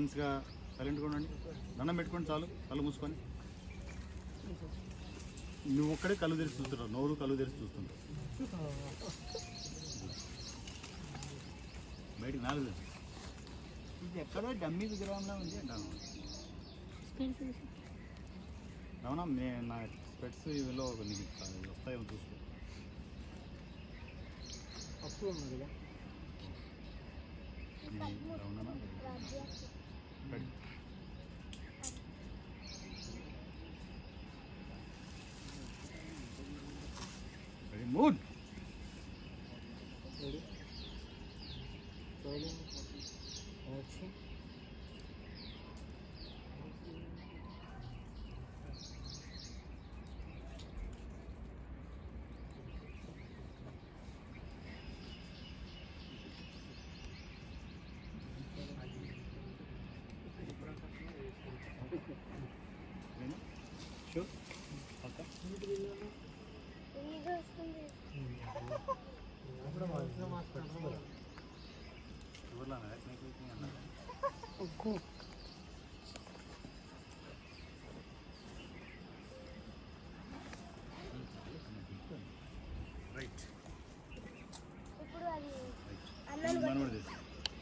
సైలెన్స్గా సైలెంట్గా ఉండండి. దండం పెట్టుకోండి చాలు కళ్ళు మూసుకొని. నువ్వు ఒక్కడే కళ్ళు తెరిచి చూస్తుంటావు నోరు కళ్ళు తెరిచి చూస్తుంటావు. బయటికి నాలుగు. ఇది ఎక్కడో డమ్మీ విగ్రహంలో ఉంది అంటాను. అవునా? నా స్పెట్స్ ఇవిలో నీకు వస్తాయేమో చూసుకో. అవునా? Very good. Ready? Ready? Action.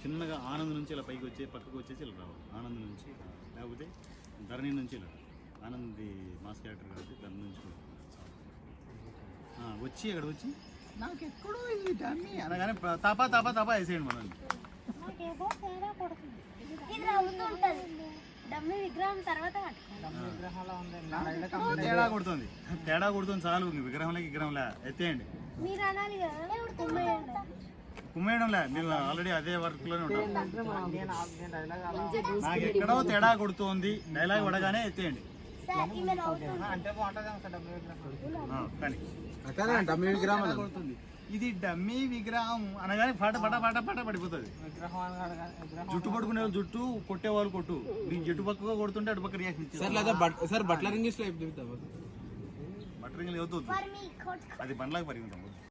చిన్నగా ఆనందం నుంచి ఇలా పైకి వచ్చే పక్కకు వచ్చేసి ఇలా రావాలి ఆనందం నుంచి లేకపోతే ధరణి నుంచి ఇలా ఆనంది మాస్ క్యారెక్టర్ కాబట్టి ధరణి నుంచి కూడా. వచ్చి ఇక్కడ వచ్చి. నాకు ఎక్కడో ఇది డమ్మీ అనగానే తపా తపా తపా వేసేయండి మనం తేడా కొడుతుంది. తేడా కొడుతుంది. తేడా కొడుతుంది చాలు విగ్రహంలో విగ్రహంలే ఎత్తేయండి. కుమ్మేయడంలే మీరు ఆల్రెడీ అదే వర్క్లోనే ఉంటారు నాకు ఎక్కడో తేడా కొడుతోంది. డైలాగ్ పడగానే ఎత్తేయండి. డమ్మీ విగ్రహం కొడుతుంది ఇది డమ్మీ విగ్రహం అనగానే పాట పాట పాట పాట పడిపోతుంది. జుట్టు పట్టుకునే వాళ్ళు జుట్టు కొట్టే వాళ్ళు కొట్టు. నీకు జుట్టు పక్కగా కొడుతుంటే అటు పక్క రియాక్షన్ సార్ ఇచ్చేది సార్ బట్లర్ ఇంగ్లీష్లో చెప్తాం బట్టరింగ్ లేదు మరి మీ కొట్టు. అది బండ్లాగా పరిగెత్తాం.